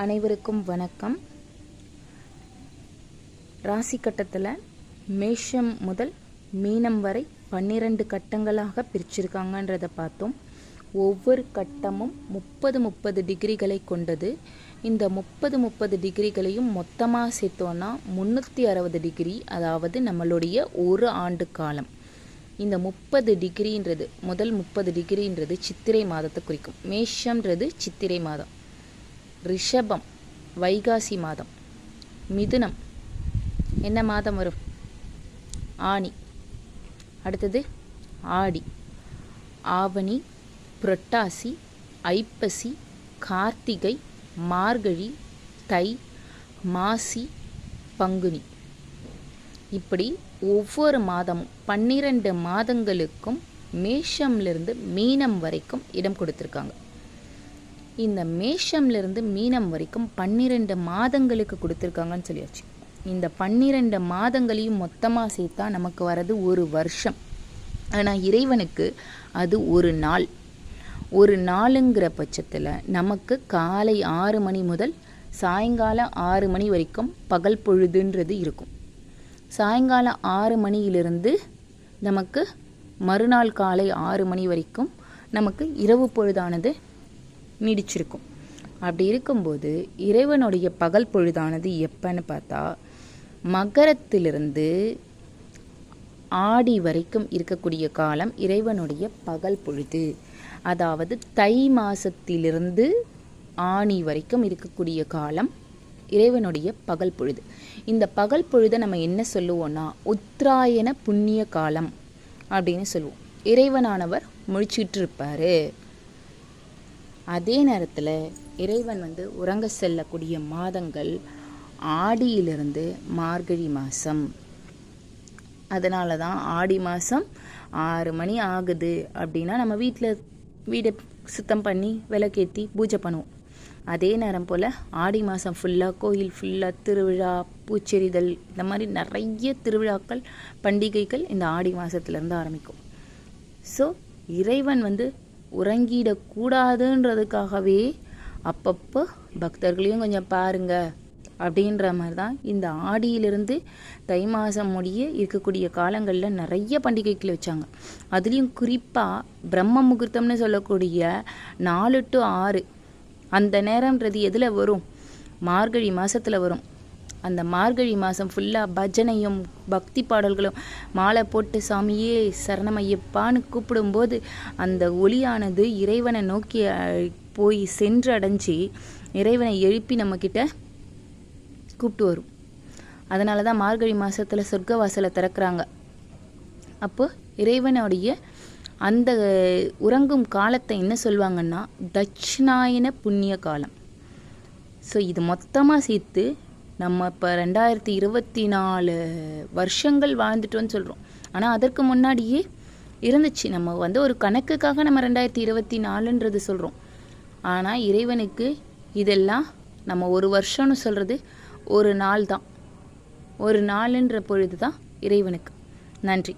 அனைவருக்கும் வணக்கம். ராசி கட்டத்தில் மேஷம் முதல் மீனம் வரை பன்னிரண்டு கட்டங்களாக பிரிச்சிருக்காங்கன்றதை பார்த்தோம். ஒவ்வொரு கட்டமும் முப்பது முப்பது டிகிரிகளை கொண்டது. இந்த முப்பது முப்பது டிகிரிகளையும் மொத்தமாக சேர்த்தோன்னா முந்நூற்றி அறுபது டிகிரி அதாவது நம்மளுடைய ஒரு ஆண்டு காலம். இந்த முப்பது டிகிரின்றது முதல் முப்பது டிகிரின்றது சித்திரை மாதத்தை குறிக்கும். மேஷம்ன்றது சித்திரை மாதம். ரிஷபம் வைகாசி மாதம் மிதுனம். என்ன மாதம் வரும்? ஆனி. அடுத்தது ஆடி. ஆவணி புரட்டாசி ஐப்பசி கார்த்திகை மார்கழி தை மாசி பங்குனி. இப்படி ஒவ்வொரு மாதமும் பன்னிரண்டு மாதங்களுக்கும் மேஷம்லேருந்து மீனம் வரைக்கும் இடம் கொடுத்துருக்காங்க. இந்த மேஷம்லேருந்து மீனம் வரைக்கும் பன்னிரெண்டு மாதங்களுக்கு கொடுத்துருக்காங்கன்னு சொல்லியாச்சு. இந்த பன்னிரெண்டு மாதங்களையும் மொத்தமாக சேர்த்தா நமக்கு வர்றது ஒரு வருஷம். ஆனால் இறைவனுக்கு அது ஒரு நாள். ஒரு நாளுங்கிற பட்சத்தில் நமக்கு காலை ஆறு மணி முதல் சாயங்காலம் ஆறு மணி வரைக்கும் பகல் பொழுதுன்றது இருக்கும். சாயங்காலம் ஆறு மணியிலிருந்து நமக்கு மறுநாள் காலை ஆறு மணி வரைக்கும் நமக்கு இரவு பொழுதானது நீடிச்சிருக்கும். அப்படி இருக்கும்போது இறைவனுடைய பகல் பொழுதானது எப்பன்னு பார்த்தா மகரத்திலிருந்து ஆடி வரைக்கும் இருக்கக்கூடிய காலம் இறைவனுடைய பகல் பொழுது. அதாவது தை மாசத்திலிருந்து ஆணி வரைக்கும் இருக்கக்கூடிய காலம் இறைவனுடைய பகல் பொழுது. இந்த பகல் பொழுதை நம்ம என்ன சொல்லுவோம்னா உத்ராயண புண்ணிய காலம் அப்படின்னு சொல்லுவோம். இறைவனானவர் முழிச்சிட்டு இருப்பார். அதே நேரத்தில் இறைவன் வந்து உறங்க செல்லக்கூடிய மாதங்கள் ஆடியிலிருந்து மார்கழி மாதம் அதனால தான் ஆடி மாதம் ஆறு மணி ஆகுது அப்படின்னா நம்ம வீட்டில் வீடை சுத்தம் பண்ணி விளக்கேற்றி பூஜை பண்ணுவோம். அதே நேரம் போல் ஆடி மாதம் ஃபுல்லாக கோயில் ஃபுல்லாக திருவிழா பூச்செறிதல் இந்த மாதிரி நிறைய திருவிழாக்கள் பண்டிகைகள் இந்த ஆடி மாதத்துலேருந்து ஆரம்பிக்கும். ஸோ இறைவன் வந்து உறங்கிடக்கூடாதுன்றதுக்காகவே அப்பப்போ பக்தர்களையும் கொஞ்சம் பாருங்க அப்படின்ற மாதிரி தான் இந்த ஆடியிலிருந்து தை மாதம் முடிய இருக்கக்கூடிய காலங்களில் நிறைய பண்டிகைகள் வச்சாங்க. அதுலேயும் குறிப்பாக பிரம்ம முகூர்த்தம்னு சொல்லக்கூடிய நாலு டு ஆறு அந்த நேரம்ன்றது எதில் வரும்? மார்கழி மாதத்தில் வரும். அந்த மார்கழி மாதம் ஃபுல்லாக பஜனையும் பக்தி பாடல்களும் மாலை போட்டு சாமியே சரணமையப்பான்னு கூப்பிடும்போது அந்த ஒளியானது இறைவனை நோக்கி போய் சென்று அடைஞ்சி இறைவனை எழுப்பி நம்மக்கிட்ட கூப்பிட்டு வரும். அதனால தான் மார்கழி மாதத்தில் சொர்க்க வாசலை திறக்கிறாங்க. அப்போ இறைவனுடைய அந்த உறங்கும் காலத்தை என்ன சொல்லுவாங்கன்னா தட்சிணாயன புண்ணிய காலம். ஸோ இது மொத்தமாக சேர்த்து நம்ம இப்போ ரெண்டாயிரத்தி இருபத்தி நாலு வருஷங்கள் வாழ்ந்துட்டோன்னு சொல்கிறோம் ஆனால் அதற்கு முன்னாடியே இருந்துச்சு. நம்ம வந்து ஒரு கணக்குக்காக நம்ம ரெண்டாயிரத்தி இருபத்தி நாலுன்றது சொல்கிறோம் ஆனால் இறைவனுக்கு இதெல்லாம் நம்ம ஒரு வருஷம்னு சொல்கிறது ஒரு நாள் தான் ஒரு நாளுன்ற பொழுது தான் இறைவனுக்கு. நன்றி.